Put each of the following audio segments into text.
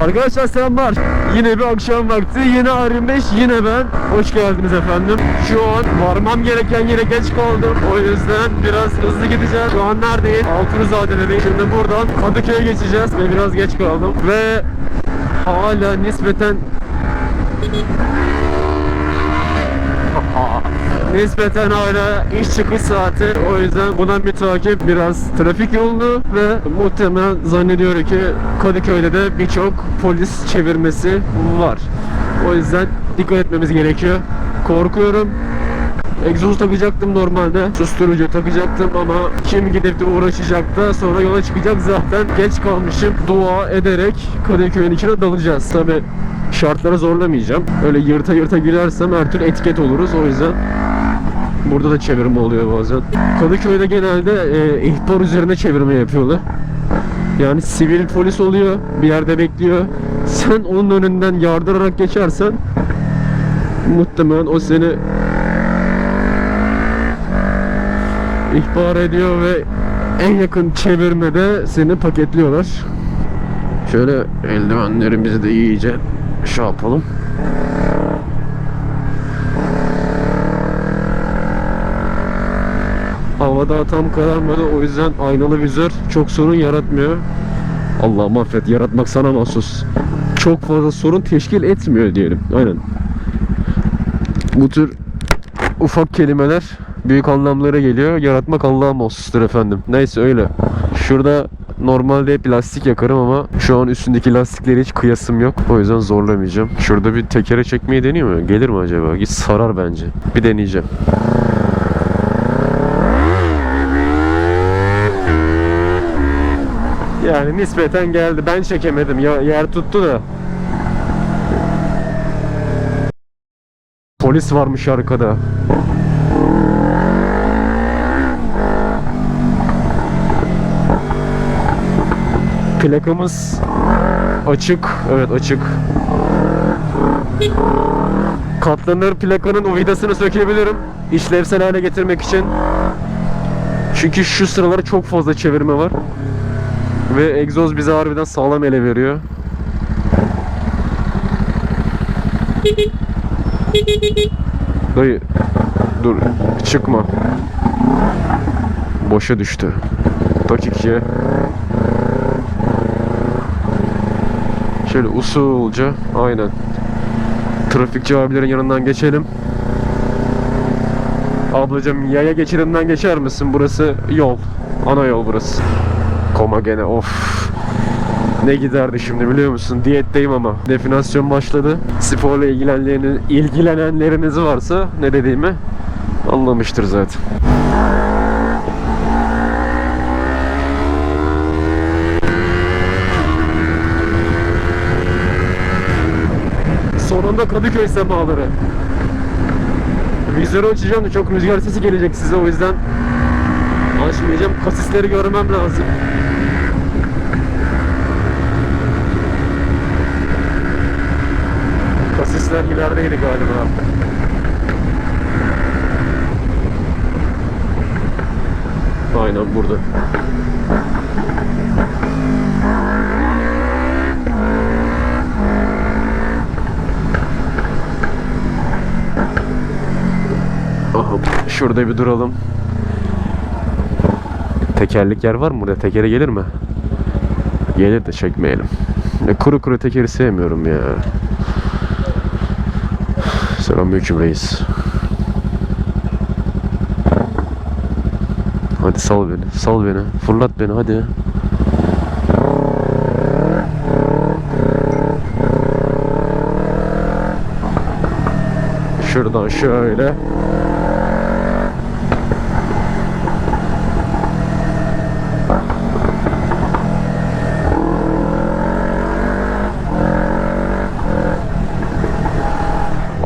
Arkadaşlar selamlar. Yine bir akşam vakti. Yine R25. Yine ben. Hoş geldiniz efendim. Şu an varmam gereken yere geç kaldım. O yüzden biraz hızlı gideceğiz. Şu an neredeyim? Altunizade'deyim. Şimdi buradan Kadıköy'e geçeceğiz. Ve biraz geç kaldım. Ve hala nispeten Nispeten hala iş çıkış saati. O yüzden buna mütakip biraz trafik yoğunluğu ve muhtemelen zannediyorum ki Kadıköy'de de birçok polis çevirmesi var. O yüzden dikkat etmemiz gerekiyor. Korkuyorum. Egzoz takacaktım normalde. Susturucu takacaktım ama kim gidip de uğraşacak da sonra yola çıkacak zaten. Geç kalmışım. Dua ederek Kadıköy'ün içine dalacağız. Tabi şartları zorlamayacağım. Öyle yırta yırta girersem her türlü etiket oluruz. O yüzden Burada da çevirme oluyor bazen. Kadıköy'de genelde e, ihbar üzerine çevirme yapıyorlar. Yani sivil polis oluyor, bir yerde bekliyor. Sen onun önünden yardırarak geçersen muhtemelen o seni ihbar ediyor ve en yakın çevirmede seni paketliyorlar. Şöyle eldivenlerimizi de iyice şey yapalım. Hava daha tam kararmadı o yüzden aynalı vizör çok sorun yaratmıyor. Allah'ım affet yaratmak sana mahsus. Çok fazla sorun teşkil etmiyor diyelim. Aynen. Bu tür ufak kelimeler büyük anlamlara geliyor. Yaratmak Allah'a mahsustur efendim. Neyse öyle. Şurada normalde hep lastik yakarım ama şu an üstündeki lastikleri hiç kıyasım yok. O yüzden zorlamayacağım. Şurada bir tekere çekmeyi deniyor mu? Gelir mi acaba? Git sarar bence. Bir deneyeceğim. Yani nispeten geldi. Ben çekemedim. Ya, yer tuttu da. Polis varmış arkada. Plakamız açık. Evet açık. Katlanır plakanın o vidasını sökebilirim. İşlevsel hale getirmek için. Çünkü şu sıralar çok fazla çevirme var. Ve egzoz bize harbiden sağlam ele veriyor. Dayı dur çıkma. Boşa düştü. Dakikiye. Şöyle usulca aynen. Trafikçi abilerin yanından geçelim. Ablacım yaya geçidinden geçer misin? Burası yol. Ana yol burası. Koma gene of. Ne giderdi şimdi biliyor musun? Diyetteyim ama. Definasyon başladı. Sporla ilgilenenleriniz, ilgilenenleriniz varsa ne dediğimi anlamıştır zaten. Sonunda Kadıköy semaları. Vizörü açacağım da çok rüzgar sesi gelecek size o yüzden açmayacağım. Kasisleri görmem lazım. Kasisler ilerideydi galiba. Aynen burada. Aha, şurada bir duralım. Tekerlik yer var mı burada? Tekere gelir mi? Gelir de çekmeyelim. E, kuru kuru tekeri sevmiyorum ya. Selamünaleyküm reis. Hadi sal beni, sal beni, fırlat beni hadi. Şuradan şöyle.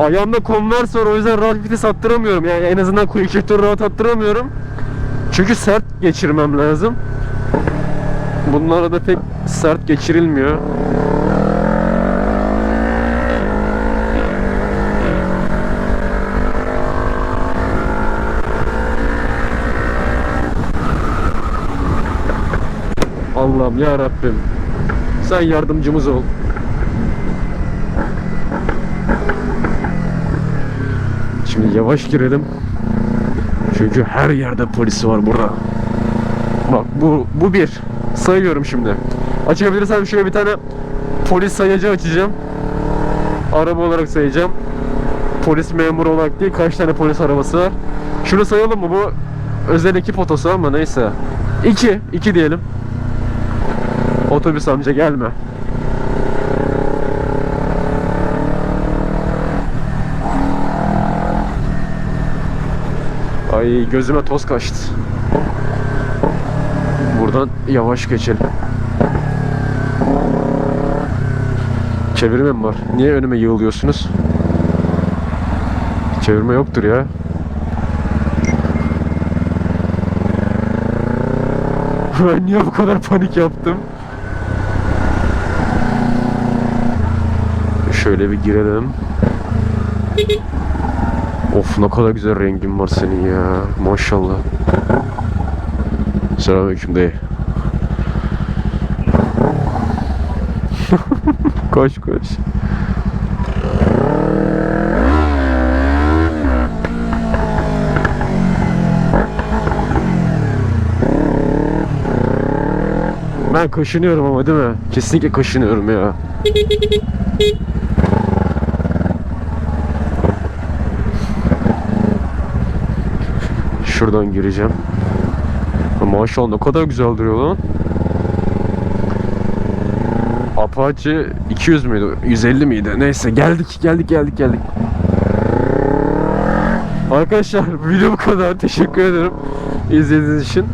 Ayağımda Converse var o yüzden rahat vites attıramıyorum. Yani en azından quick shifter rahat attıramıyorum. Çünkü sert geçirmem lazım. Bunlara da pek sert geçirilmiyor. Allah'ım ya Rabbim. Sen yardımcımız ol. Şimdi yavaş girelim. Çünkü her yerde polis var burada. Bak bu bu bir. Sayıyorum şimdi. Açabilirsem şöyle bir tane polis sayacı açacağım. Araba olarak sayacağım. Polis memuru olarak değil kaç tane polis arabası var. Şunu sayalım mı bu özel ekip otosu ama neyse. 2 2 diyelim. Otobüs amca gelme. Ay gözüme toz kaçtı. Buradan yavaş geçelim. Çevirme mi var? Niye önüme yığılıyorsunuz? Çevirme yoktur ya. Ben niye bu kadar panik yaptım? Şöyle bir girelim. Of ne kadar güzel rengin var senin ya. Maşallah. Selamünaleyküm dayı. koş koş. Ben kaşınıyorum ama değil mi? Kesinlikle kaşınıyorum ya. Şuradan gireceğim. Maşallah ne kadar güzel duruyor lan. Apache 200 müydü? 150 miydi? Neyse geldik geldik geldik geldik. Arkadaşlar video bu kadar. Teşekkür ederim izlediğiniz için.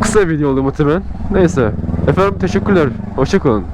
Kısa video oldu muhtemelen. Neyse. Efendim teşekkürler. Hoşçakalın.